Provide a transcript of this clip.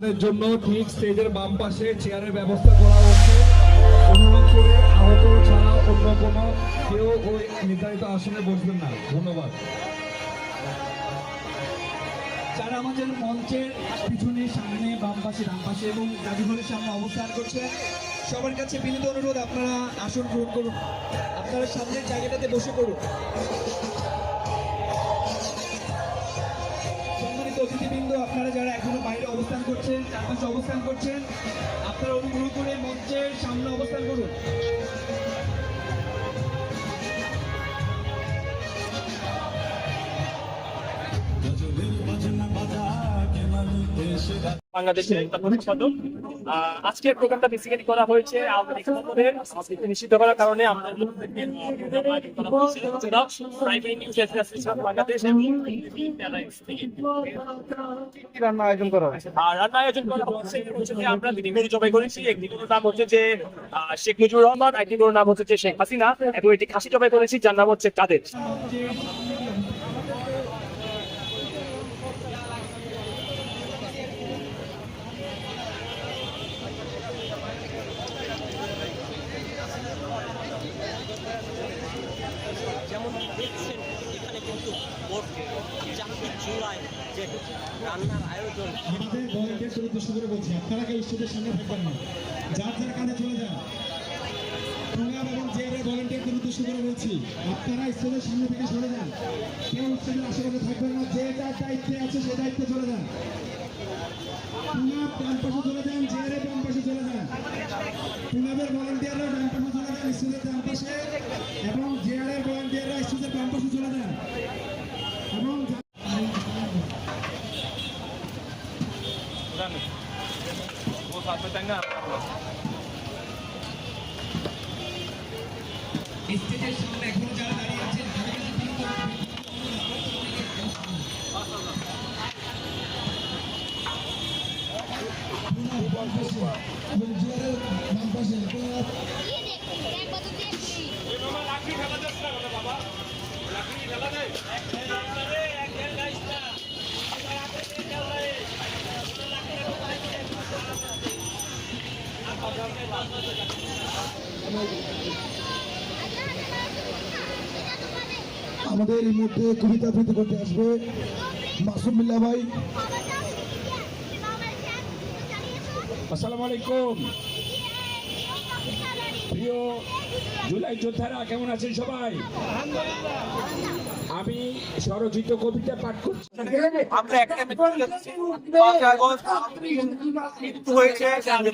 জন্য ঠিক স্টেজের বাম পাশে চেয়ারের ব্যবস্থা করা হচ্ছে। অনুরোধ করে আহত ছাড়া অন্য কোনো কেউ ওই নির্ধারিত আসনে বসবেন না। ধন্যবাদ। যারা আমাদের মঞ্চের পিছনে, সামনে, বাম পাশে, ডান পাশে এবং জাদুঘরের সামনে অবস্থান করছে। সবার কাছে বিনীত অনুরোধ, আপনারা আসন গ্রহণ করুন। আপনারা সামনের জায়গাটাতে বসে পড়ুন। আপনারা যারা এখনও বাইরে অবস্থান করছেন, চারপাশে অবস্থান করছেন, আপনারা অনুগ্রহ করে মঞ্চের সামনে অবস্থান করুন। বাংলাদেশের সম্পাদক। আজকের প্রোগ্রামটা বেসিক্যালি করা হয়েছে নিষিদ্ধ করার কারণে আমাদের বাংলাদেশ। রান্না আয়োজন করা হয়েছে? আর রান্না আয়োজন করা হচ্ছে হচ্ছে আমরা দুটি গরু জবাই করেছি। একটি গরুর নাম হচ্ছে যে শেখ মুজিবুর রহমান আরেকটি গরুর নাম হচ্ছে যে শেখ হাসিনা। এবং একটি খাসি জবাই করেছি যার নাম হচ্ছে কাদের। যেমন দেখছেন এখানে কিন্তু জাতীয় চুলায় যে রান্নার আয়োজন। বলছি, আপনারা কেউ স্টেজের সামনে থাকবেন না। যার যার কাজে চলে যান। বলছি, আপনারা স্টেজের সামনে থেকে সরে যান। কেউ না আছে চলে পুনাব ডান পাশে চলে যান জেআরের ডান পাশে চলে যান পুনাবের ভলেন্টিয়াররা ডান পাশে চলে যান স্টেজের ডান পাশে এবং জেআরের ভলেন্টিয়াররা স্টেজের সামনে এখনও যারা দাঁড়িয়ে আছেন এবং পাশে। আমাদের এই মুহূর্তে কবিতা আবৃত্তি করতে আসবে মাসুম মিল্লা ভাই। আসসালামু আলাইকুম প্রিয় জুলাই যোদ্ধারা, কেমন আছেন সবাই? স্বরচিত কবিতা পাঠ করছি। আমরা একটা মৃত্যু হয়েছে যে